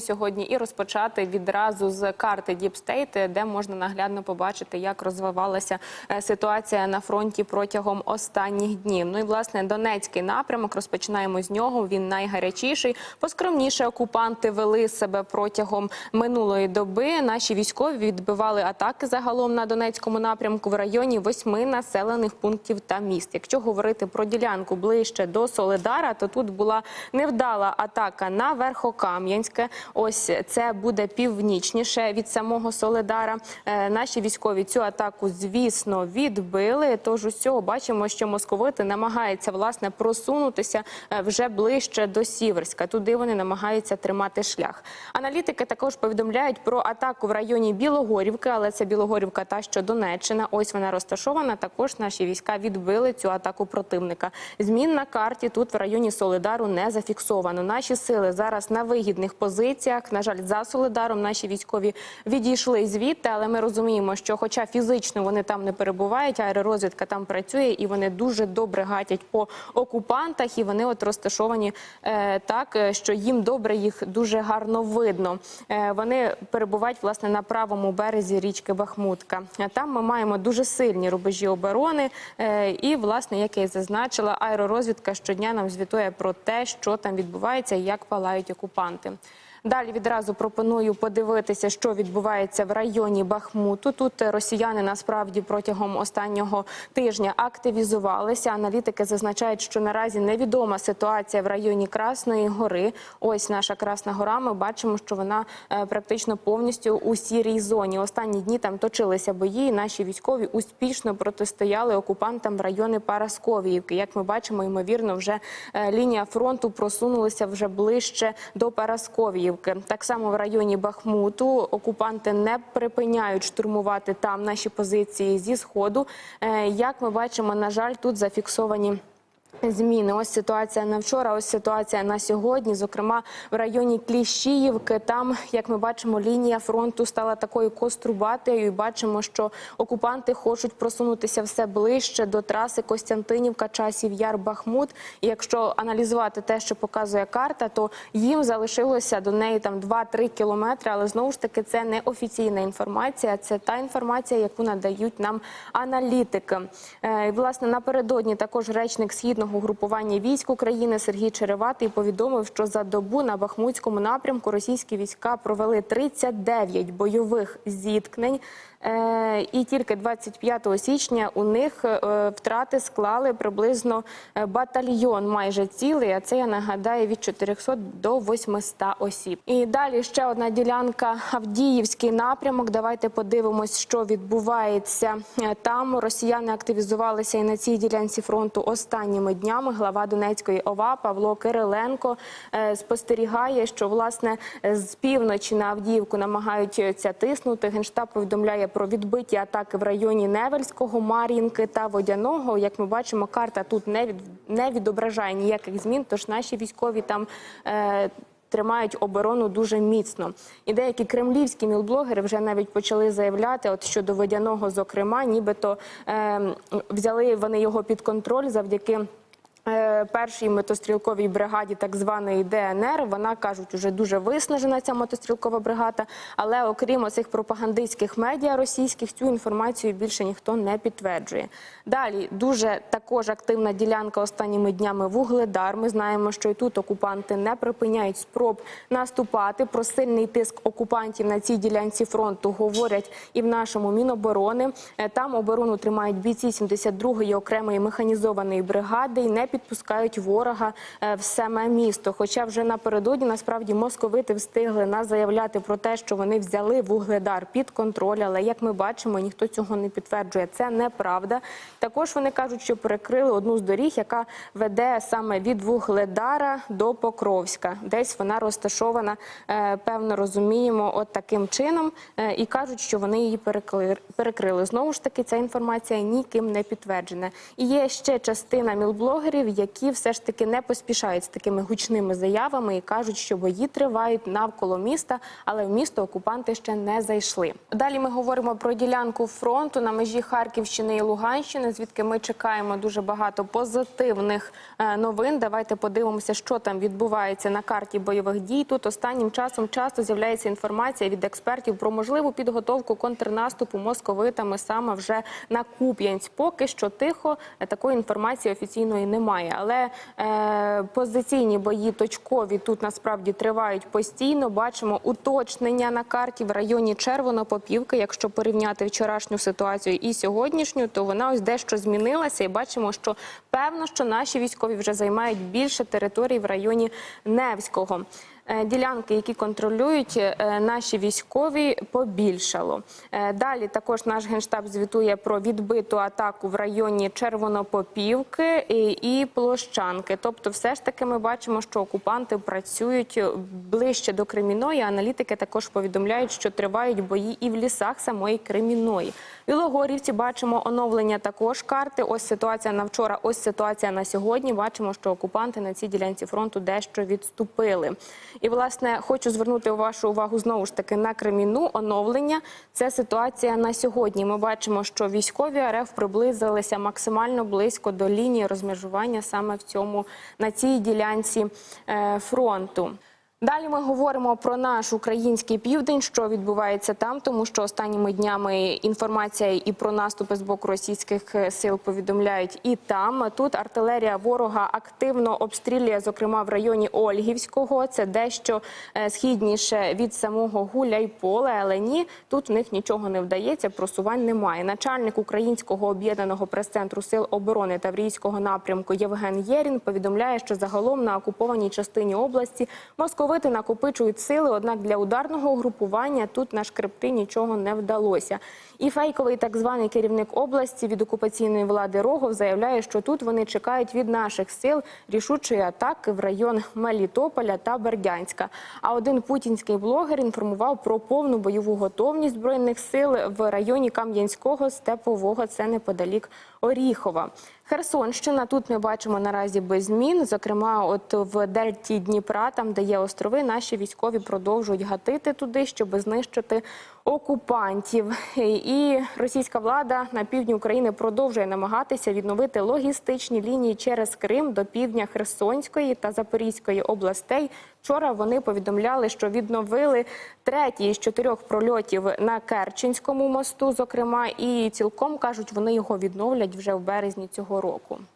Сьогодні і розпочати відразу з карти Діпстейт, де можна наглядно побачити, як розвивалася е, ситуація на фронті протягом останніх днів. Ну і власне Донецький напрямок розпочинаємо з нього. Він найгарячіший. Поскромніше окупанти вели себе протягом минулої доби. Наші військові відбивали атаки загалом на Донецькому напрямку в районі восьми населених пунктів та міст. Якщо говорити про ділянку ближче до Соледара, то тут була невдала атака на Верхокам'янське. Ось це буде північніше від самого Соледара. Е, Наші військові цю атаку, звісно, відбили. Тож усього бачимо, що московити намагаються власне просунутися е, вже ближче до Сіверська. Туди вони намагаються тримати шлях. Аналітики також повідомляють про атаку в районі Білогорівки, але це Білогорівка, та що Донеччина. Ось вона розташована. Також наші війська відбили цю атаку противника. Змін на карті тут в районі Солидару не зафіксовано. Наші сили зараз на вигідних позиціях. На жаль, за Солидаром наші військові відійшли звідти, але ми розуміємо, що, хоча фізично вони там не перебувають, аеророзвідка там працює і вони дуже добре гатять по окупантах. І вони от розташовані е, так, е, що їм добре їх дуже гарно видно. Е, вони перебувають власне на правому березі річки Бахмутка. Там ми маємо дуже сильні рубежі оборони. Е, і, власне, як я і зазначила, аеророзвідка щодня нам звітує про те, що там відбувається і як палають окупанти. Далі відразу пропоную подивитися, що відбувається в районі Бахмуту. Тут росіяни насправді протягом останнього тижня активізувалися. Аналітики зазначають, що наразі невідома ситуація в районі Красної Гори. Ось наша Красна Гора. Ми бачимо, що вона е, практично повністю у сірій зоні. Останні дні там точилися бої. і Наші військові успішно протистояли окупантам в райони Парасковіївки. Як ми бачимо, ймовірно, вже е, лінія фронту просунулася вже ближче до Парасковіївки. Так само в районі Бахмуту окупанти не припиняють штурмувати там наші позиції зі сходу. Е, Як ми бачимо, на жаль, тут зафіксовані. Зміни. Ось ситуація на вчора, ось ситуація на сьогодні. Зокрема, в районі Кліщіївки. Там, як ми бачимо, лінія фронту стала такою кострубатою. І бачимо, що окупанти хочуть просунутися все ближче до траси Костянтинівка, часів Яр Бахмут. І якщо аналізувати те, що показує карта, то їм залишилося до неї там 2-3 кілометри. Але знову ж таки, це не офіційна інформація. Це та інформація, яку надають нам аналітики. Е, власне, напередодні також речник східного групування військ України Сергій Череватий повідомив, що за добу на Бахмутському напрямку російські війська провели 39 бойових зіткнень. Е, І тільки 25 січня у них е, втрати склали приблизно е, батальйон майже цілий. А це я нагадаю від 400 до 800 осіб. І далі ще одна ділянка Авдіївський напрямок. Давайте подивимось, що відбувається там. Росіяни активізувалися і на цій ділянці фронту останніми днями. Глава Донецької ОВА Павло Кириленко е, спостерігає, що власне з півночі на Авдіївку намагаються тиснути. Генштаб повідомляє про відбиті атаки в районі Невельського, Мар'їнки та Водяного. Як ми бачимо, карта тут не від не відображає ніяких змін. Тож наші військові там. Е, Тримають оборону дуже міцно, і деякі кремлівські мілблогери вже навіть почали заявляти, от щодо водяного, зокрема, нібито е, взяли вони його під контроль завдяки. Е, Першій мотострілковій бригаді, так званої ДНР, вона кажуть, уже дуже виснажена ця мотострілкова бригада. Але окрім оцих пропагандистських медіа російських, цю інформацію більше ніхто не підтверджує. Далі дуже також активна ділянка останніми днями Вугледар. Ми знаємо, що і тут окупанти не припиняють спроб наступати. Про сильний тиск окупантів на цій ділянці фронту говорять і в нашому міноборони. Е, Там оборону тримають бійці 72-ї окремої механізованої бригади і не підпускають ворога е, в саме місто. Хоча вже напередодні насправді московити встигли нас заявляти про те, що вони взяли вугледар під контроль. Але як ми бачимо, ніхто цього не підтверджує. Це неправда. Також вони кажуть, що перекрили одну з доріг, яка веде саме від вугледара до Покровська. Десь вона розташована, е, певно розуміємо, от таким чином. Е, І кажуть, що вони її перекрили. Знову ж таки, ця інформація ніким не підтверджена. І є ще частина мілблогерів, регіонів, які все ж таки не поспішають з такими гучними заявами і кажуть, що бої тривають навколо міста, але в місто окупанти ще не зайшли. Далі ми говоримо про ділянку фронту на межі Харківщини і Луганщини, звідки ми чекаємо дуже багато позитивних е, новин. Давайте подивимося, що там відбувається на карті бойових дій. Тут останнім часом часто з'являється інформація від експертів про можливу підготовку контрнаступу московитами саме вже на Куп'янськ. Поки що тихо такої інформації офіційної немає. Але е, позиційні бої точкові тут насправді тривають постійно. Бачимо уточнення на карті в районі Червонопопівки. Якщо порівняти вчорашню ситуацію і сьогоднішню, то вона ось дещо змінилася. І бачимо, що певно, що наші військові вже займають більше територій в районі Невського. Е, Ділянки, які контролюють е, наші військові, побільшало. Е, Далі також наш генштаб звітує про відбиту атаку в районі Червонопопівки і, Площанки. Тобто, все ж таки, ми бачимо, що окупанти працюють ближче до Креміної. Аналітики також повідомляють, що тривають бої і в лісах самої Креміної. В Білогорівці бачимо оновлення також карти. Ось ситуація на вчора, ось ситуація на сьогодні. Бачимо, що окупанти на цій ділянці фронту дещо відступили. І власне хочу звернути вашу увагу знову ж таки на Креміну. Оновлення це ситуація на сьогодні. Ми бачимо, що військові РФ приблизилися максимально близько до лінії розмежування саме в цьому на цій ділянці е, фронту. Далі ми говоримо про наш український південь, що відбувається там, тому що останніми днями інформація і про наступи з боку російських е, сил повідомляють і там. Тут артилерія ворога активно обстрілює, зокрема в районі Ольгівського. Це дещо е, східніше від самого Гуляйполе, але ні, тут в них нічого не вдається. Просувань немає. Начальник українського об'єднаного прес-центру сил оборони Таврійського напрямку Євген Єрін повідомляє, що загалом на окупованій частині області Московити накопичують сили, однак для ударного угрупування тут на шкребти нічого не вдалося. І фейковий так званий керівник області від окупаційної влади Рогов заявляє, що тут вони чекають від наших сил рішучої атаки в район Мелітополя та Бердянська. А один путінський блогер інформував про повну бойову готовність збройних сил в районі Кам'янського степового. Це неподалік Оріхова. Херсонщина тут ми бачимо наразі без змін. Зокрема, от в дельті Дніпра, там де є острови, наші військові продовжують гатити туди, щоб знищити окупантів. І російська влада на півдні України продовжує намагатися відновити логістичні лінії через Крим до півдня Херсонської та Запорізької областей. Вчора вони повідомляли, що відновили третій з чотирьох прольотів на Керченському мосту. Зокрема, і цілком кажуть, вони його відновлять вже в березні цього року.